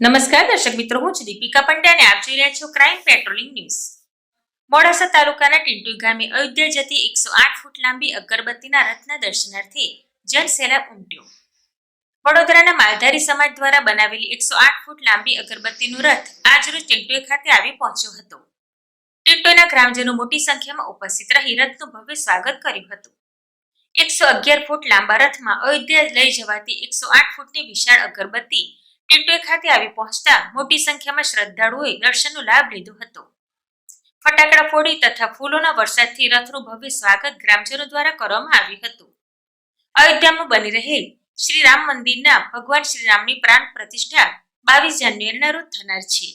નમસ્કાર, દર્શક મિત્રો, હું છું દીપિકા પંડ્યા અને આપ જોઈ રહ્યા છો ક્રાઇમ પેટ્રોલિંગ ન્યૂઝ મોડાસા તાલુકાના ટિંટુ ગામે અયોધ્યા જતી એકસો આઠ ફૂટ લાંબી અગરબત્તીના રથના દર્શનાર્થે જનસેલાબ ઉમટ્યો. વડોદરાના માલધારી સમાજ દ્વારા બનાવેલી એકસો આઠ ફૂટ લાંબી અગરબત્તીનું રથ આજરોજ ટિન્ટોય ખાતે આવી પહોંચ્યો હતો. ટિન્ટોયના ગ્રામજનો મોટી સંખ્યામાં ઉપસ્થિત રહી રથનું ભવ્ય સ્વાગત કર્યું હતું. એકસો અગિયાર ફૂટ લાંબા રથમાં અયોધ્યા લઈ જવાતી એકસો આઠ ફૂટની વિશાળ અગરબત્તી ટિન્ટોય ખાતે આવી પહોંચતા મોટી સંખ્યામાં શ્રદ્ધાળુઓએ દર્શનનો લાભ લીધો હતો. ફટાકડા ફોડી તથા ફૂલોના વરસાદથી રથનું ભવ્ય સ્વાગત ગ્રામજનો દ્વારા કરવામાં આવ્યું હતું. અયોધ્યામાં બની રહેલ શ્રી રામ મંદિરના ભગવાન શ્રી રામની પ્રાણ પ્રતિષ્ઠા બાવીસ જાન્યુઆરીના રોજ થનાર છે.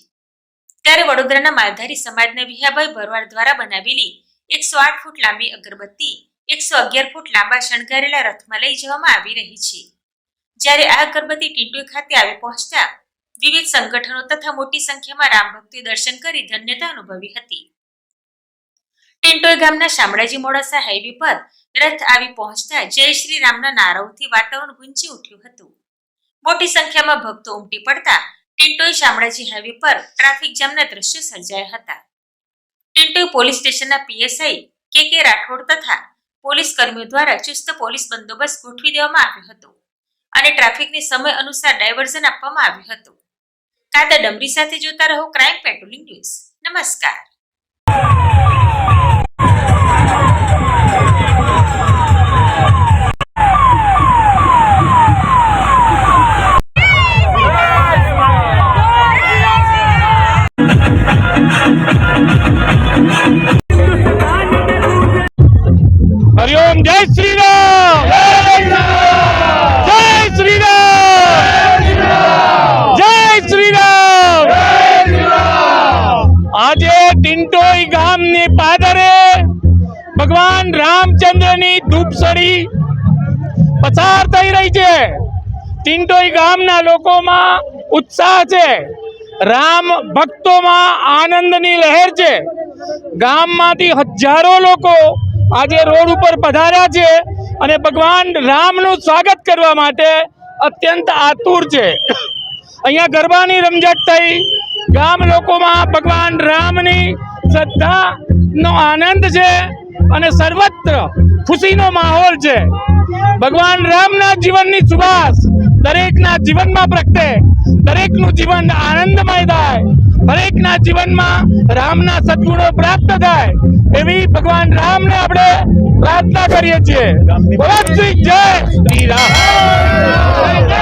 ત્યારે વડોદરાના માલધારી સમાજના વિહાભાઈ ભરવાડ દ્વારા બનાવેલી એકસો આઠ ફૂટ લાંબી અગરબત્તી, એકસો અગિયાર ફૂટ લાંબા શણગારેલા રથમાં લઈ જવામાં આવી રહી છે. જ્યારે આ અગરબત્તી ટીંટોઈ ખાતે આવી પહોંચતા, વિવિધ સંગઠનો તથા મોટી સંખ્યામાં રામ ભક્તોએ દર્શન કરી ધન્યતા અનુભવી હતી. ટિન્ટોઈ ગામના શામળાજી મોડાસા હાઈવે પર રથ આવી પહોંચતા જય શ્રી રામના નારાઓથી વાતાવરણ ગુંજી ઉઠ્યું હતું. મોટી સંખ્યામાં ભક્તો ઉમટી પડતા ટિન્ટોઈ શામળાજી હાઈવે પર ટ્રાફિક જામના દ્રશ્યો સર્જાયા હતા. ટિન્ટોઈ પોલીસ સ્ટેશનના પીએસઆઈ કે કે રાઠોડ તથા પોલીસ કર્મીઓ દ્વારા ચુસ્ત પોલીસ બંદોબસ્ત ગોઠવી દેવામાં આવ્યો હતો. અને ટ્રાફિકની સમય અનુસાર ડાયવર્ઝન આપવામાં આવ્યું હતું. કાદા ડમરી સાથે જોતા રહો, ક્રાઇમ પેટ્રોલિંગ ન્યૂઝ. નમસ્કાર. ભગવાન રામચંદ્રની ધૂપસળી પસાર થઈ રહી છે. ટીંટોઈ ગામના લોકોમાં ઉત્સાહ છે. રામ ભક્તોમાં આનંદની લહેર છે. ગામમાંથી હજારો લોકો આજે રોડ ઉપર પધાર્યા છે અને ભગવાન રામનું સ્વાગત કરવા માટે અત્યંત આતુર છે. અહીંયા ગરબાની રમઝટ થઈ. ગામ લોકોમાં ભગવાન રામની શ્રદ્ધાનો આનંદ છે. અને સર્વત્ર ખુશીનો માહોલ છે. ભગવાન રામના જીવનની સુવાસ દરેકના જીવનમાં પ્રગટે, દરેકનું જીવન આનંદમય થાય, દરેકના જીવનમાં રામના સદગુણો પ્રાપ્ત થાય એવી ભગવાન રામને આપણે પ્રાર્થના કરીએ છીએ. જય શ્રી રામ.